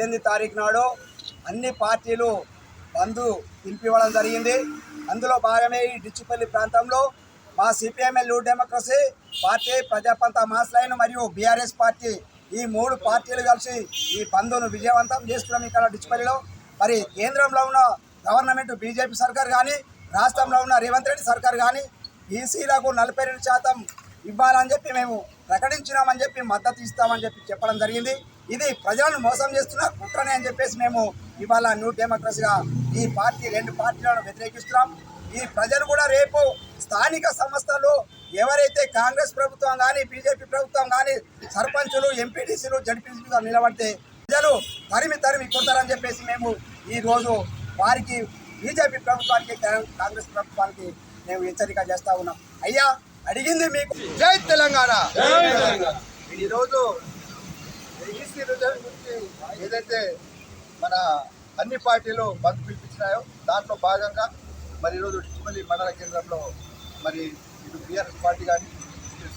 పద్దెనిమిది తారీఖు నాడు అన్ని పార్టీలు బంధు పిలిపివ్వడం జరిగింది. అందులో భాగమే ఈ డిచ్చిపల్లి ప్రాంతంలో మా CPML new democracy party Prajapantha mass line మరియు బీఆర్ఎస్ పార్టీ ఈ మూడు పార్టీలు కలిసి ఈ బంధును విజయవంతం చేస్తున్నాం ఇక్కడ డిచ్చిపల్లిలో. మరి కేంద్రంలో ఉన్న గవర్నమెంట్ బీజేపీ సర్కార్ కానీ రాష్ట్రంలో ఉన్న రేవంత్ రెడ్డి సర్కార్ కానీ బీసీలకు నలభై రెండు శాతం ఇవ్వాలని చెప్పి మేము ప్రకటించినామని చెప్పి మద్దతు ఇస్తామని చెప్పి చెప్పడం జరిగింది. ఇది ప్రజలను మోసం చేస్తున్న కుట్రనే అని చెప్పేసి మేము ఇవాళ న్యూ డెమోక్రసీగా ఈ పార్టీ రెండు పార్టీలను వ్యతిరేకిస్తున్నాం. ఈ ప్రజలు కూడా రేపు స్థానిక సంస్థలు ఎవరైతే కాంగ్రెస్ ప్రభుత్వం కానీ బీజేపీ ప్రభుత్వం కానీ సర్పంచులు ఎంపీటీసీలు జడ్పీటీసీలు నిలబడితే ప్రజలు తరిమి తరిమి కొడతారని చెప్పేసి మేము ఈ రోజు వారికి బీజేపీ ప్రభుత్వానికి కాంగ్రెస్ ప్రభుత్వానికి మేము హెచ్చరిక చేస్తా ఉన్నాం. అయ్యా అడిగింది మీకు. జై తెలంగాణ! ఈరోజు ఈసీ రిజల్ట్ గురించి ఏదైతే మన అన్ని పార్టీలు బంద్ పిలిపించినాయో దాంట్లో భాగంగా మరి ఈరోజు డిస్మల్లి మండల కేంద్రంలో మరి ఇటు బీఆర్ఎస్ పార్టీ కానీ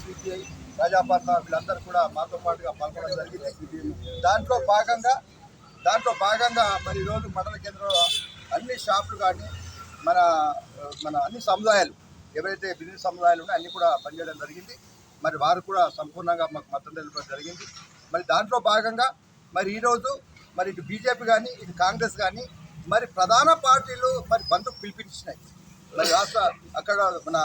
సిపిఐ ప్రజాపాలన వీళ్ళందరూ కూడా మాతో పాటుగా పాల్గొనడం జరిగింది. దాంట్లో భాగంగా దాంట్లో భాగంగా మరి ఈరోజు మండల కేంద్రంలో అన్ని షాపులు కానీ మన మన అన్ని సముదాయాలు ఎవరైతే బిజినెస్ సముదాయాలు ఉన్నాయో అన్నీ కూడా పనిచేయడం జరిగింది. మరి వారు కూడా సంపూర్ణంగా మాకు మద్దతు తెలపడం జరిగింది. మరి దాంట్లో భాగంగా మరి ఈరోజు మరి ఇటు బీజేపీ కానీ ఇటు కాంగ్రెస్ కానీ మరి ప్రధాన పార్టీలు మరి బంధుకు పిలిపించినాయి. మరి రాష్ట్ర అక్కడ మన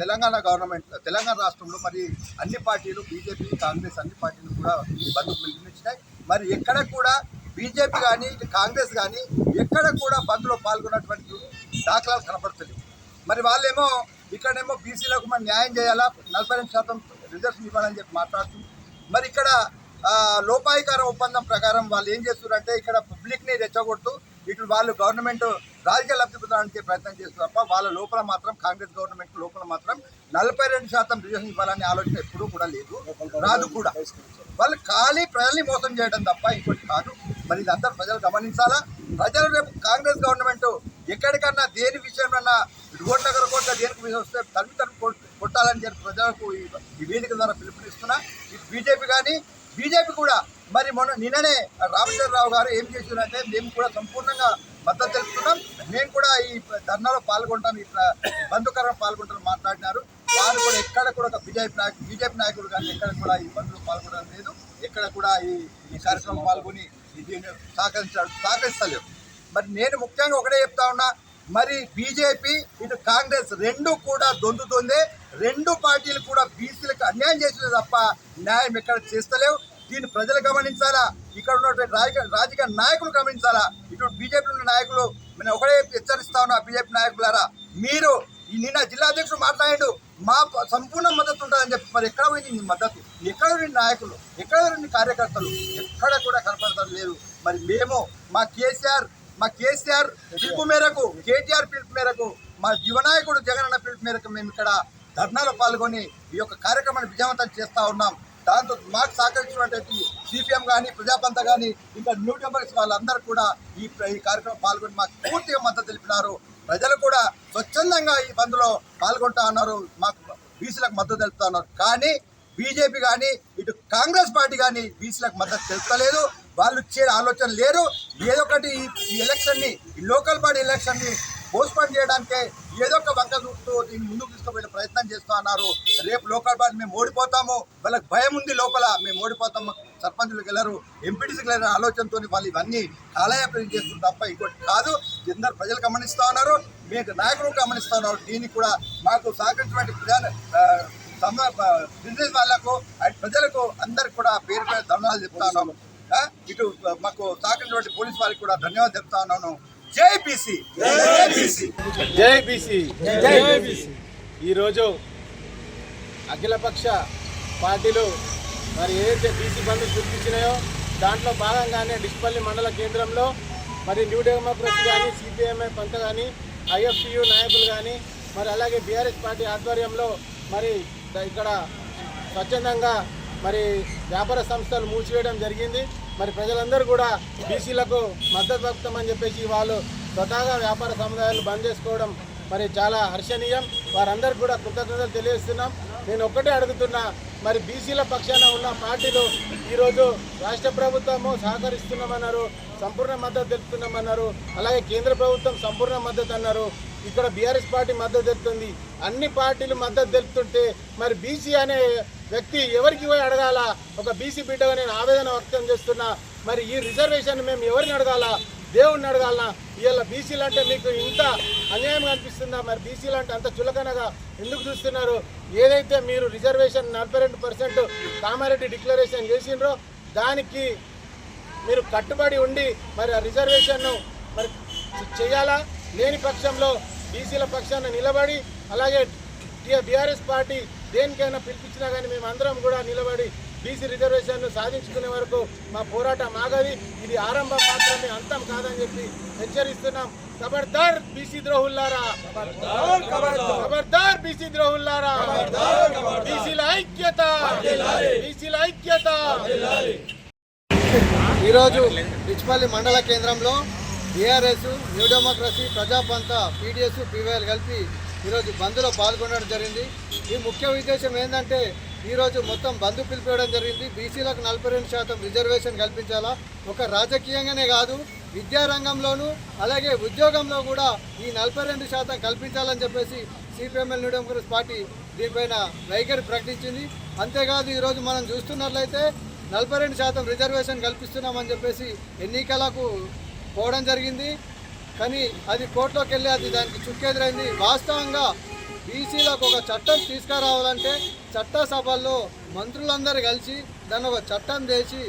తెలంగాణ గవర్నమెంట్ తెలంగాణ రాష్ట్రంలో మరి అన్ని పార్టీలు బీజేపీ కాంగ్రెస్ అన్ని పార్టీలు కూడా బంధుకు పిలిపించినాయి. మరి ఎక్కడ కూడా బీజేపీ కానీ ఇటు కాంగ్రెస్ కానీ ఎక్కడ కూడా బంద్లో పాల్గొన్నటువంటి దాఖలాలు కనపడుతుంది మరి వాళ్ళేమో ఇక్కడేమో బీసీలకు మనం న్యాయం చేయాలా నలభై రెండు శాతం రిజర్వేషన్ ఇవ్వాలని చెప్పి మాట్లాడుతుంది మరి ఇక్కడ లోపాయికార ఒప్పందం ప్రకారం వాళ్ళు ఏం చేస్తున్నారంటే ఇక్కడ పబ్లిక్ని రెచ్చగొడుతూ ఇటు వాళ్ళు గవర్నమెంట్ రాజకీయ లబ్ధి పొందడానికి ప్రయత్నం చేస్తారు తప్ప వాళ్ళ లోపల మాత్రం కాంగ్రెస్ గవర్నమెంట్ లోపల మాత్రం నలభై రెండు శాతం రిజర్వేషన్ ఇవ్వాలనే ఆలోచన ఎప్పుడూ కూడా లేదు రాదు కూడా. వాళ్ళు ఖాళీ ప్రజల్ని మోసం చేయడం తప్ప ఇంకోటి కాదు. మరి ఇదంతా ప్రజలు గమనించాలా? ప్రజలు రేపు కాంగ్రెస్ గవర్నమెంట్ ఎక్కడికన్నా దేని విషయంలో రోడ్ల కొట్ట దేనికి వస్తే తల్లి తను కొట్టాలని చెప్పి ప్రజలకు ఈ వేదిక ద్వారా పిలుపునిస్తున్నా. బీజేపీ కానీ బీజేపీ కూడా మరి మొన్న నిన్ననే రామచంద్రరావు గారు ఏం చేసినారంటే మేము కూడా సంపూర్ణంగా మద్దతు తెలుపుతున్నాం. మేము కూడా ఈ ధర్నాలో పాల్గొంటాం ఈ ప్ర- బంధుకరం మాట్లాడినారు. వారు కూడా ఎక్కడ కూడా ఒక బీజేపీ నాయకుడు బీజేపీ నాయకుడు కానీ ఎక్కడ కూడా ఈ బంధువులు పాల్గొనడం లేదు. ఎక్కడ కూడా ఈ ఈ కార్యక్రమం పాల్గొని దీన్ని సహకరించాడు సహకరిస్తలేరు మరి నేను ముఖ్యంగా ఒకటే చెప్తా ఉన్నా మరి బీజేపీ ఇటు కాంగ్రెస్ రెండు కూడా దొందుతుందే. రెండు పార్టీలు కూడా బీసీలకు అన్యాయం చేసిన తప్ప న్యాయం ఎక్కడ చేస్తలేవు. దీన్ని ప్రజలు గమనించాలా? ఇక్కడ ఉన్నటువంటి రాజకీయ రాజకీయ నాయకులు గమనించాలా? ఇటు బీజేపీ ఉన్న నాయకులు నేను ఒకటే హెచ్చరిస్తా ఉన్నా బీజేపీ నాయకులారా? మీరు ఈ నిన్న జిల్లా అధ్యక్షుడు మాట్లాడాడు మా సంపూర్ణ మద్దతు ఉంటుందని చెప్పి మరి ఎక్కడ పోయింది నీ మద్దతు? ఎక్కడ రెండు నాయకులు? ఎక్కడ రెండు కార్యకర్తలు? ఎక్కడ కూడా కనపడతారు లేరు మరి మేము మా కేసీఆర్ మా కేసీఆర్ పిలుపు మేరకు కేటీఆర్ పిలుపు మేరకు మా యువనాయకుడు జగన్ అన్న పిలుపు మేరకు మేము ఇక్కడ ధర్నాలో పాల్గొని ఈ యొక్క కార్యక్రమాన్ని విజయవంతం చేస్తూ ఉన్నాం. దాంతో మాకు సహకరించినటువంటి సిపిఎం కానీ ప్రజాపంత కానీ ఇంకా న్యూ డెమోక్రసీ వాళ్ళందరూ కూడా ఈ ఈ కార్యక్రమం పాల్గొని మాకు పూర్తిగా మద్దతు తెలిపినారు. ప్రజలు కూడా స్వచ్ఛందంగా ఈ బంద్లో పాల్గొంటా ఉన్నారు. మాకు బీసీలకు మద్దతు తెలుపుతా ఉన్నారు. కానీ బీజేపీ కానీ ఇటు కాంగ్రెస్ పార్టీ కానీ బీసీలకు మద్దతు తెలుపుతలేదు. వాళ్ళు ఇచ్చే ఆలోచన లేరు ఏదో ఒకటి ఈ- ఈ ఎలక్షన్ని ఈ లోకల్ బాడీ ఎలక్షన్ని పోస్ట్పోన్ చేయడానికే ఏదో ఒక వంక చూపుతూ దీన్ని ముందుకు తీసుకుపోయే ప్రయత్నం చేస్తూ అన్నారు. రేపు లోకల్ బాడీ మేము ఓడిపోతాము. వాళ్ళకి భయం ఉంది లోపల. మేము ఓడిపోతాము. సర్పంచులకు వెళ్ళరు. ఎంపీటీసీకి వెళ్ళరు ఆలోచనతో వాళ్ళు ఇవన్నీ కాలయాపన చేస్తుంది తప్ప ఇంకోటి కాదు. అందరు ప్రజలు గమనిస్తూ ఉన్నారు. మీకు నాయకులు గమనిస్తూ ఉన్నారు. దీనికి కూడా మాకు సహకరించినటువంటి ప్రధాన బిజినెస్ వాళ్ళకు అండ్ ప్రజలకు అందరికి కూడా పేరు పేరు ధన్యవాదాలు చెప్తా ఉన్నాము. ఇటు మాకు సహకరించినటువంటి పోలీస్ వారికి కూడా ధన్యవాదాలు చెప్తా ఉన్నాను. జై బీసీ జై బీసీ జై బీసీ జై బీసీ ఈరోజు అఖిలపక్ష పార్టీలు మరి ఏదైతే బీసీ బంధు చూపించినాయో దాంట్లో భాగంగానే డిస్పల్లి మండల కేంద్రంలో మరి న్యూ డెమోక్రసీ కానీ సిపిఎంఐ పంత కానీ ఐఎఫ్టియు నాయకులు కానీ మరి అలాగే బీఆర్ఎస్ పార్టీ ఆధ్వర్యంలో మరి ఇక్కడ స్వచ్ఛందంగా మరి వ్యాపార సంస్థలు మూసివేయడం జరిగింది. మరి ప్రజలందరూ కూడా బీసీలకు మద్దతు వస్తామని చెప్పేసి వాళ్ళు స్వతహాగా వ్యాపార సముదాయాలు బంద్ చేసుకోవడం మరి చాలా హర్షణీయం. వారందరికీ కూడా కృతజ్ఞతలు తెలియజేస్తున్నాం. నేను ఒక్కటే అడుగుతున్నా మరి బీసీల పక్షాన ఉన్న పార్టీలు ఈరోజు రాష్ట్ర ప్రభుత్వము సహకరిస్తున్నామన్నారు సంపూర్ణ మద్దతు తెలుపుతున్నామన్నారు అలాగే కేంద్ర ప్రభుత్వం సంపూర్ణ మద్దతు అన్నారు. ఇక్కడ బీఆర్ఎస్ పార్టీ మద్దతు తెలుపుతుంది. అన్ని పార్టీలు మద్దతు తెలుపుతుంటే మరి బీసీ అనే వ్యక్తి ఎవరికి పోయి అడగాల? ఒక బీసీ బిడ్డగా నేను ఆవేదన వ్యక్తం చేస్తున్నా. మరి ఈ రిజర్వేషన్ మేము ఎవరిని అడగాల? దేవుణ్ణి అడగాలనా? ఇవాళ బీసీలు అంటే మీకు ఇంత అన్యాయం అనిపిస్తుందా? మరి బీసీలు అంటే అంత చులకనగా ఎందుకు చూస్తున్నారు? ఏదైతే మీరు రిజర్వేషన్ నలభై రెండు పర్సెంట్ కామారెడ్డి డిక్లరేషన్ చేసిండ్రో దానికి మీరు కట్టుబడి ఉండి మరి ఆ రిజర్వేషన్ను మరి చేయాలా? లేని పక్షంలో బీసీల పక్షాన నిలబడి అలాగే బీఆర్ఎస్ పార్టీ దేనికైనా పిలిపించినా కానీ మేము అందరం కూడా నిలబడి బీసీ రిజర్వేషన్ను సాధించుకునే వరకు మా పోరాటం ఆగది. ఇది ఆరంభం మాత్రమే అంతం కాదని చెప్పి హెచ్చరిస్తున్నాం. ఖబర్దార్ బీసీ ద్రోహుల్లారా. ఖబర్దార్ బీసీ ద్రోహుల్లారా. బీసీల ఐక్యత. బీసీల ఐక్యత. ఈరోజు బిచ్పల్లి మండల కేంద్రంలో BRS New democracy ప్రజాపంత PDS PYL కలిపి ఈరోజు బంద్లో పాల్గొనడం జరిగింది. ఈ ముఖ్య ఉద్దేశం ఏంటంటే ఈరోజు మొత్తం బంధు పిలిపివ్వడం జరిగింది. బీసీలకు నలభై రెండు శాతం రిజర్వేషన్ కల్పించాలా? ఒక రాజకీయంగానే కాదు విద్యారంగంలోనూ అలాగే ఉద్యోగంలో కూడా ఈ నలభై రెండు శాతం కల్పించాలని చెప్పేసి సిపిఎంఎల్ న్యూ డెమోక్రసీ పార్టీ దీనిపైన వైఖరి ప్రకటించింది. అంతేకాదు ఈరోజు మనం చూస్తున్నట్లయితే నలభై రెండు శాతం రిజర్వేషన్ కల్పిస్తున్నామని చెప్పేసి ఎన్నికలకు పోవడం జరిగింది. కానీ అది కోర్టులోకి వెళ్ళి అది దానికి చుక్కెదురైంది. వాస్తవంగా బీసీలకు ఒక చట్టం తీసుకురావాలంటే చట్టసభల్లో మంత్రులందరూ కలిసి దాన్ని ఒక చట్టం చేసి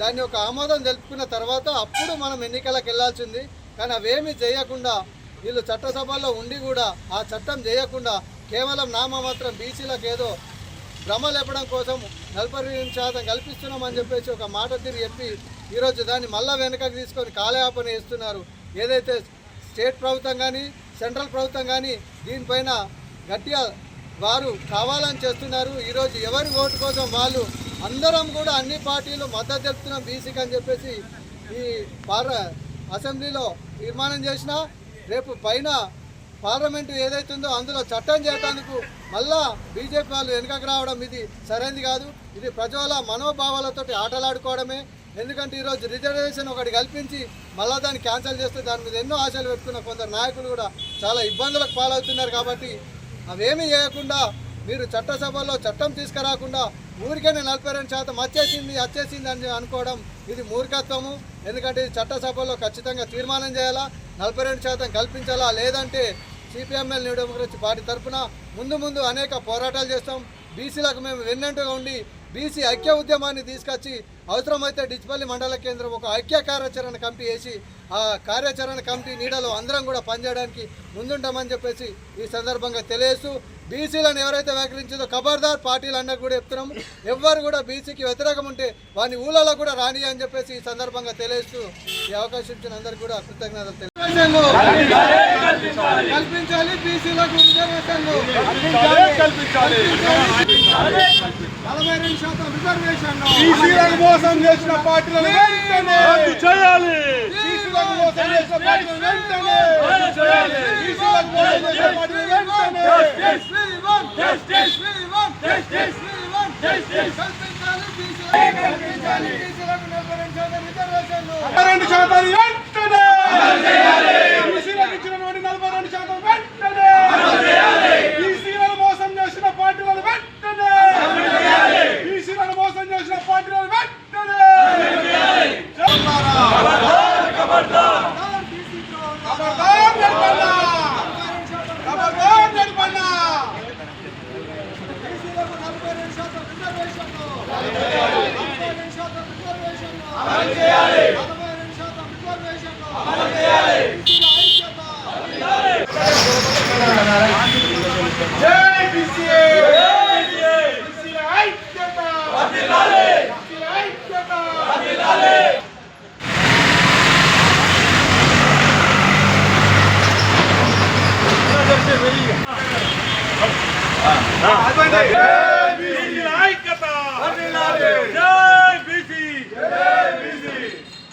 దాన్ని ఒక ఆమోదం తెలుపుకున్న తర్వాత అప్పుడు మనం ఎన్నికలకు వెళ్ళాల్సింది. కానీ అవేమీ చేయకుండా వీళ్ళు చట్టసభల్లో ఉండి కూడా ఆ చట్టం చేయకుండా కేవలం నామమాత్రం బీసీలకు ఏదో భ్రమ లేపడం కోసం నలభై శాతం కల్పిస్తున్నామని చెప్పేసి ఒక మాట తిరిగి చెప్పి ఈరోజు దాన్ని మళ్ళా వెనకకు తీసుకొని కాలయాపన చేస్తున్నారు. ఏదైతే స్టేట్ ప్రభుత్వం కానీ సెంట్రల్ ప్రభుత్వం కానీ దీనిపైన గట్టిగా వారు కావాలని చేస్తున్నారు. ఈరోజు ఎవరి ఓటు కోసం వాళ్ళు అందరం కూడా అన్ని పార్టీలు మద్దతు తెలుపుతున్నాం బీసీకి అని చెప్పేసి ఈ పార్ల అసెంబ్లీలో తీర్మానం చేసిన రేపు పైన పార్లమెంటు ఏదైతుందో ఉందో అందులో చట్టం చేయడానికి మళ్ళా బీజేపీ వాళ్ళు వెనుకకు రావడం ఇది సరైనది కాదు. ఇది ప్రజల మనోభావాలతోటి ఆటలాడుకోవడమే. ఎందుకంటే ఈరోజు రిజర్వేషన్ ఒకటి కల్పించి మళ్ళా దాన్ని క్యాన్సిల్ చేస్తే దాని మీద ఎన్నో ఆశలు పెట్టుకున్న కొందరు నాయకులు కూడా చాలా ఇబ్బందులకు పాలవుతున్నారు కాబట్టి అవేమీ చేయకుండా మీరు చట్టసభలో చట్టం తీసుకురాకుండా ఊరికనే నలభై రెండు శాతం వచ్చేసింది వచ్చేసింది అని అనుకోవడం ఇది మూర్ఖత్వము. ఎందుకంటే ఇది చట్టసభలో ఖచ్చితంగా తీర్మానం చేయాలా? నలభై రెండు శాతం కల్పించాలా? లేదంటే సిపిఎంఎల్ న్యూ డెమోక్రసీ పార్టీ తరఫున ముందు ముందు అనేక పోరాటాలు చేస్తాం. బీసీలకు మేము వెన్నెంటుగా ఉండి బీసీ ఐక్య ఉద్యమాన్ని తీసుకొచ్చి అవసరమైతే డిచ్పల్లి మండల కేంద్రం ఒక ఐక్య కార్యాచరణ కమిటీ వేసి ఆ కార్యాచరణ కమిటీ నీడలో అందరం కూడా పనిచేయడానికి ముందుంటామని చెప్పేసి ఈ సందర్భంగా తెలియజేస్తూ బీసీలను ఎవరైతే వ్యాఖ్రించిందో ఖబర్దార్ పార్టీలు అన్న కూడా చెప్తున్నాము. ఎవ్వరు కూడా బీసీకి వ్యతిరేకం ఉంటే వాని ఊళ్ళలో కూడా రాని అని చెప్పేసి ఈ సందర్భంగా తెలియజేస్తూ ఈ అవకాశం ఇచ్చిన అందరికీ కూడా కృతజ్ఞతలు తెలియజేస్తాను కల్పించాలి. బీసీలకు నలభై రెండు శాతం రిజర్వేషన్లు. బీసీలను మోసం చేసిన పార్టీలను వెంటనే చేయాలి. బీసీలను మోసం చేసిన పార్టీలను వెంటనే బీసీలకు మోసం చేసిన పార్టీలను వెంటనే నలభై రెండు శాతం